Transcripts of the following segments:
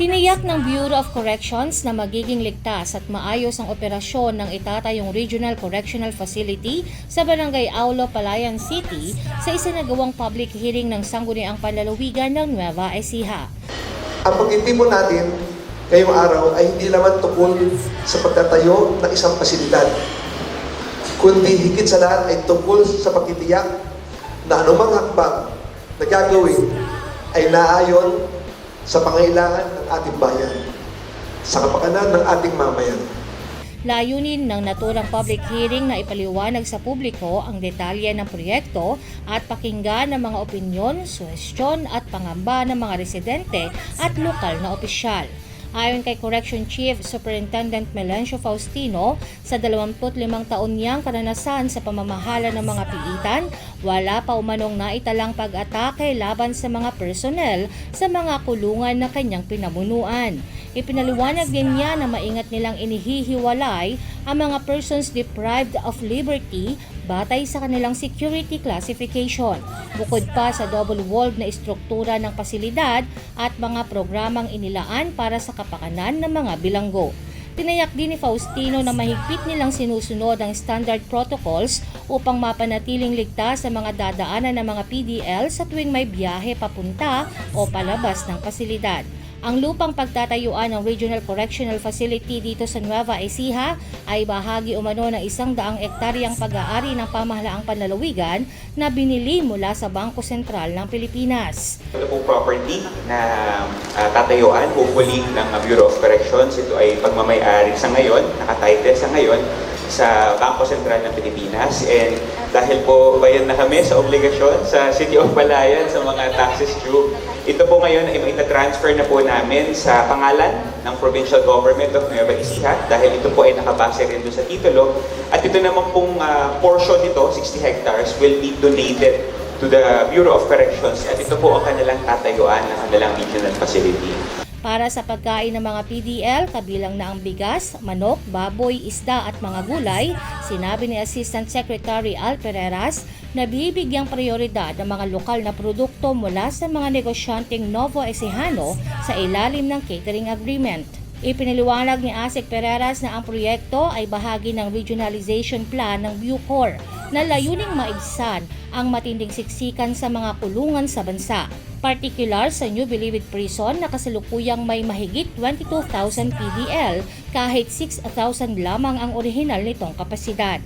Tiniyak ng Bureau of Corrections na magiging ligtas at maayos ang operasyon ng itatayong Regional Correctional Facility sa Barangay Aulo, Palayan City sa isinagawang public hearing ng Sangguniang Panlalawigan ng Nueva Ecija. Ang pagtitipon natin ngayong araw ay hindi naman tungkol sa pagtatayo ng isang pasilidad, kundi higit sa lahat ay tungkol sa pagtitiyak na anumang hakbang na gagawin ay naayon sa pangailangan ng ating bayan, sa kapakanan ng ating mamayan. Layunin ng naturang public hearing na ipaliwanag sa publiko ang detalye ng proyekto at pakinggan ang mga opinyon, suwestyon at pangamba ng mga residente at lokal na opisyal. Ayon kay Correction Chief Superintendent Melencio Faustino, sa 25 taon niyang karanasan sa pamamahala ng mga piitan, wala pa umanong naitalang pag-atake laban sa mga personnel sa mga kulungan na kanyang pinamunuan. Ipinaliwanag din niya na maingat nilang inihihiwalay ang mga persons deprived of liberty batay sa kanilang security classification. Bukod pa sa double-walled na istruktura ng pasilidad at mga programang inilaan para sa kapakanan ng mga bilanggo. Tinayak din ni Faustino na mahigpit nilang sinusunod ang standard protocols upang mapanatiling ligtas sa mga dadaanan ng mga PDL sa tuwing may biyahe papunta o palabas ng pasilidad. Ang lupang pagtatayuan ng Regional Correctional Facility dito sa Nueva Ecija ay bahagi umano ng isang daang ektaryang pag-aari ng pamahalaang panlalawigan na binili mula sa Bangko Sentral ng Pilipinas. Ito pong property na ah, tatayuan, hopefully, ng Bureau of Corrections. Ito ay pagmamayari sa ngayon, nakatitle sa ngayon sa Bangko Sentral ng Pilipinas. And dahil po bayan na kami sa obligasyon sa City of Palayan sa mga taxes due, ito po ngayon ay maita-transfer na po namin sa pangalan ng Provincial Government of Nueva Ecija dahil ito po ay nakabase rin doon sa titulo. At ito naman pong ah, portion nito, 60 hectares, will be donated to the Bureau of Corrections at ito po ang kanilang tatayuan ng kanilang regional facility. Para sa pagkain ng mga PDL, kabilang na ang bigas, manok, baboy, isda at mga gulay, sinabi ni Assistant Secretary Al Pereras na bibigyang prioridad ang mga lokal na produkto mula sa mga negosyanteng Novo Ecijano sa ilalim ng catering agreement. Ipiniliwanag ni Asik Pereras na ang proyekto ay bahagi ng regionalization plan ng Bucor na layuning maibsan ang matinding siksikan sa mga kulungan sa bansa. Particular sa New Bilibid Prison na kasalukuyang may mahigit 22,000 PDL kahit 6,000 lamang ang orihinal nitong kapasidad.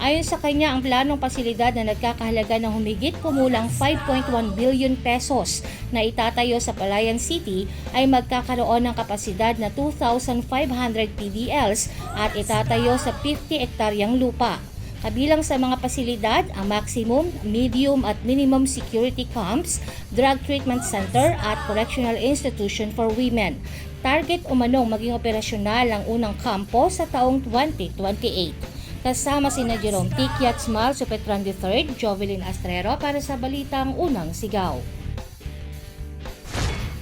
Ayon sa kanya, ang planong pasilidad na nagkakahalaga ng humigit kumulang 5.1 billion pesos na itatayo sa Palayan City ay magkakaroon ng kapasidad na 2,500 PDLs at itatayo sa 50 ektaryang lupa. Kabilang sa mga pasilidad, ang maximum, medium at minimum security camps, drug treatment center at correctional institution for women. Target umanong maging operasyonal ang unang kampo sa taong 2028. Kasama si na Jerome Tikiat Smal, Supetran III, Jovelyn Astrero para sa Balitang Unang Sigaw.